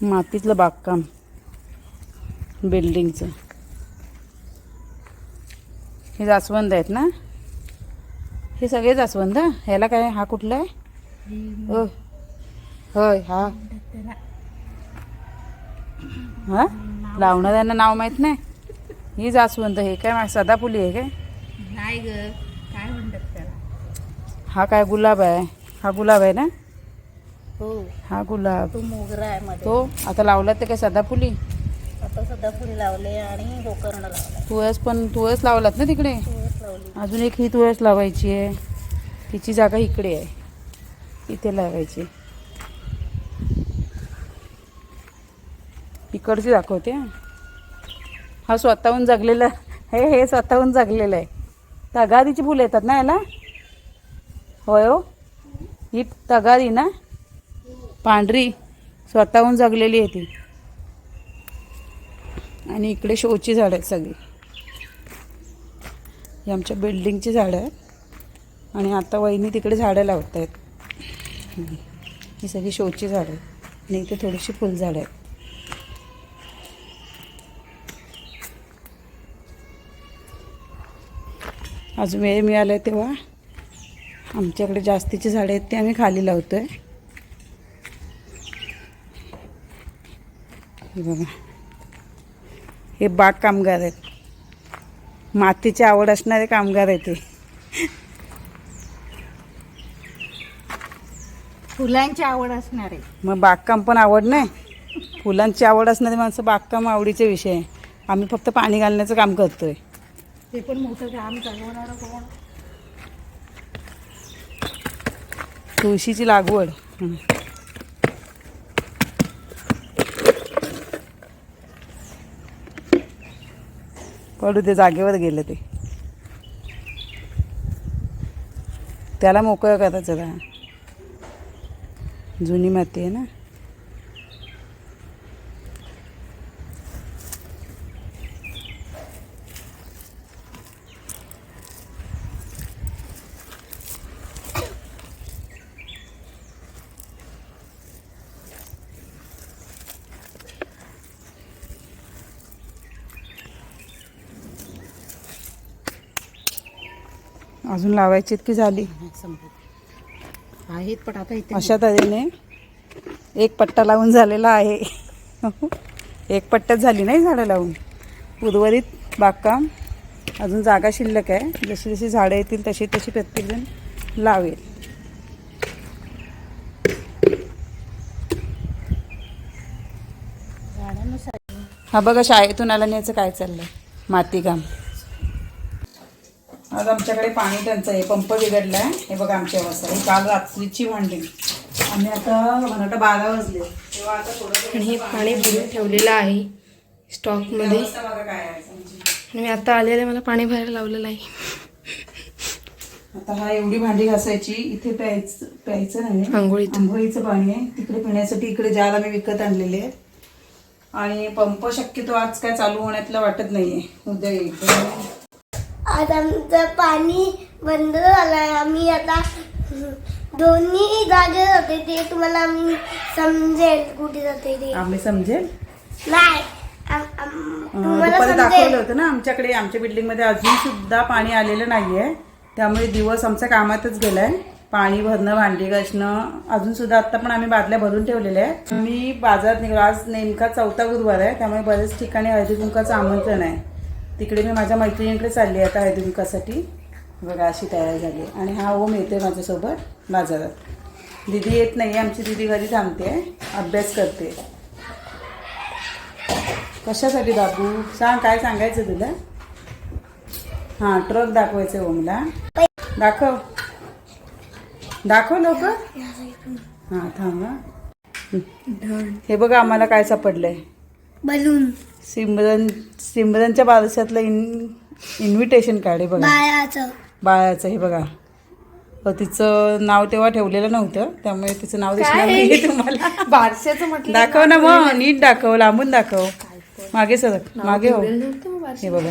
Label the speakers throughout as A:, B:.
A: मातीतलं बागकाम. बिल्डिंगचं हे जास्वंद आहेत ना? हे सगळे जास्वंद? ह्याला काय? हा कुठला आहे? हो होय हा. हा? लावणाऱ्यांना नाव माहीत नाही? ही जास्वंद हे काय? सदाफुली आहे काय?
B: नाही ग. काय म्हणतात
A: हा काय गुलाब आहे? हा गुलाब आहे ना?
B: हो.
A: हा गुलाब.
B: तो मोगरा आहे मध्ये.
A: तो? आता लावला ते काय सदाफुली
B: आता सध्या फुली लावले आणि गोकर्ण
A: तुळस पण तुळस लावलात ना तिकडे?
B: तुळस लावली.
A: अजून एक ही तुळस लावायची आहे. तिची जागा इकडे आहे. इथे लावायची. इकडची दाखवते हा. हा स्वतःहून जगलेला हे हे स्वतःहून जगलेलं आहे. तगारीची फुलं येतात ना याला? होय हो? ही तगारी ना? पांढरी स्वतःहून जगलेली आहे ती. आणि इकडे शोची झाडं आहेत सगळी. ही आमच्या बिल्डिंगची झाडं आहेत. आणि आता वहिनी तिकडे झाडं लावत आहेत. ही सगळी शोची झाडं आहेत. आणि इथे थोडीशी फुलझाडं आहेत. अजून वेळ मिळाला आहे तेव्हा आमच्याकडे जास्तीची झाडं आहेत ते आम्ही खाली लावतो आहे बघा. हे बाग कामगार आहेत. मातीची आवड असणारे कामगार आहेत ते
B: फुलांची आवड असणार.
A: मग बागकाम पण आवड नाही. फुलांची आवड असणारी माणसं बागकाम आवडीचे विषय आहे. आम्ही फक्त पाणी घालण्याचं काम करतोय.
B: ते पण मोठं काम चालवणार कोण?
A: तुळशीची लागवड. पडू ते जागेवर गेलं ते. त्याला मोकळं करायचं जरा. जुनी माती आहे ना? अजून लावायची की झाली.
B: संपत आहेत पण आता इथे
A: अशा तऱ्हेने एक पट्टा लावून झालेला आहे. एक पट्ट्यात झाली नाही झाडं लावून. उर्वरित बागकाम अजून जागा शिल्लक आहे. जशी जशी झाडं येतील तशी तशी प्रत्येकजण लावेल. हा बघा शाळेतून आल्याने याचं काय चाललंय? मातीकाम. आज आमच्याकडे पाणी टंचाई आहे पंप बिघडला आहे हे बघा आमची अवस्था. ही काल रात्रीची भांडी. आणि आता मला वाटतं बारा वाजले. तेव्हा आता थोडं
C: आणि हे पाणी भरून ठेवलेलं आहे स्टॉकमध्ये
A: आहे.
C: आणि मी आता आलेले मला पाणी भरायला लावलेलं आहे.
A: आता हा एवढी भांडी घासायची इथे प्यायचं प्यायचं नाही.
C: आंघोळीचं.
A: आंघोळीचं पाणी आहे. तिकडे पिण्यासाठी इकडे जार आम्ही विकत आणलेले आहेत. आणि पंप शक्यतो आज काय चालू होण्यातलं वाटत नाहीये. उद्या
D: आज आमचं पाणी बंद झालंय. आम्ही आता दोन्ही जागे जाते ते तुम्हाला आम्ही समजेल कुठे जाते ते.
A: आम्ही समजेल?
D: नाही. आम- आम-
A: अं,
D: तुम्हाला
A: दुपारी दाखवलं
D: समजेल
A: होतं ना आमच्याकडे आमच्या बिल्डिंगमध्ये अजून सुद्धा पाणी आलेलं नाहीये. त्यामुळे दिवस आमच्या कामातच गेलाय. पाणी भरणं भांडी घासणं अजून सुद्धा आता पण आम्ही बादल्या भरून ठेवलेल्या आहेत. मी बाजारात निघालो आज नेमका चौथा गुरुवार आहे. त्यामुळे बरेच ठिकाणी हळदी कुंकाचं आमंत्रण आहे. तिकडे मी माझ्या मैत्रिणीकडे चालली आहे आता हळदी कुंकासाठी बघा अशी तयार झाली आणि हा ओम येते माझ्यासोबत बाजारात. दिदी येत नाही आमची दिदी घरी थांबते. अभ्यास करते. कशासाठी बाबू? सांग काय सांगायचं तुला? हां ट्रक दाखवायचं ओमला. दाखव. दाखव लवकर. हां थांब हे बघा आम्हाला काय सापडलंय.
D: बलून
A: सिमरन सिमरनच्या बारशातलं इन इन्व्हिटेशन कार्ड आहे बघा.
D: बाळाचं.
A: बाळाचं हे बघा. अ, तिचं नाव तेव्हा ठेवलेलं नव्हतं त्यामुळे तिचं नाव दिसणार नाही तुम्हाला.
C: बारशाचं म्हटलं
A: दाखव ना मग नीट दाखव लांबून दाखव. मागे सर मागे हो. हे बघा.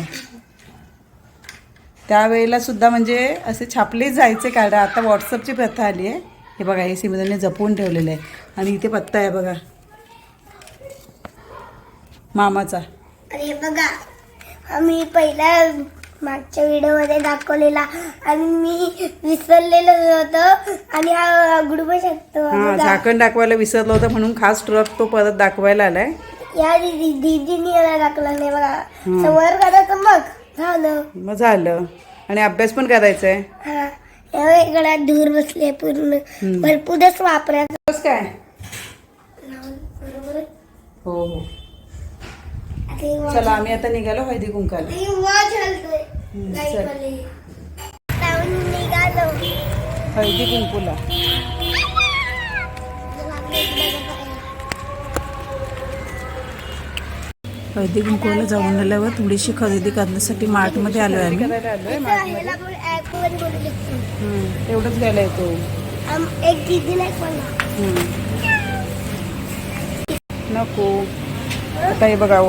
A: त्यावेळेला सुद्धा म्हणजे असे छापलेच जायचे कार्ड आता व्हॉट्सअपची प्रथा आली आहे. हे बघा हे सिमरनने जपून ठेवलेलं आहे. आणि इथे पत्ता आहे बघा. मामाचा.
D: हे बघा आम्ही पहिल्या मागच्या व्हिडिओमध्ये दाखवलेला आणि मी विसरलेलं होतं आणि हा पण शकतो
A: हा
D: बघा.
A: झाकण दाखवायला विसरलं होतं म्हणून खास ट्रक तो परत दाखवायला आलाय.
D: या दीदी दीदीने याला दाखवला नाही बघा. समोर करायचं मग झालं.
A: मग झालं. आणि अभ्यास पण करायचा आहे
D: हा या वेगळ्या धूर बसले पूर्ण. भरपूरच वापरायचं.
A: बस काय? हो हे. चला आम्ही आता निघालो हळदी कुंकाला. हळदी कुंकूला. हळदी कुंकूला जाऊन आल्यावर थोडीशी खरेदी करण्यासाठी मार्टमध्ये आलोय आम्ही. तेवढंच घ्यायला येतो.
D: दीदीला एक मला
A: नको. आता हे बघा.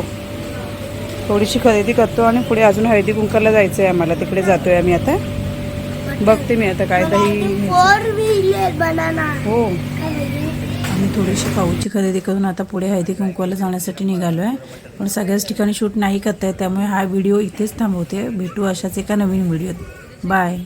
A: थोडीशी खरेदी करतो आणि पुढे अजून हळदी कुंकाला जायचं आहे आम्हाला. तिकडे जातोय आम्ही आता. बघते मी आता काय तरी हो? आम्ही थोडीशी पाऊची खरेदी करून आता पुढे हळदी कुंकवाला जाण्यासाठी निघालो आहे पण सगळ्याच ठिकाणी शूट नाही करता येत त्यामुळे हा व्हिडिओ इथेच थांबवते. भेटू अशाच एका नवीन व्हिडिओत. बाय.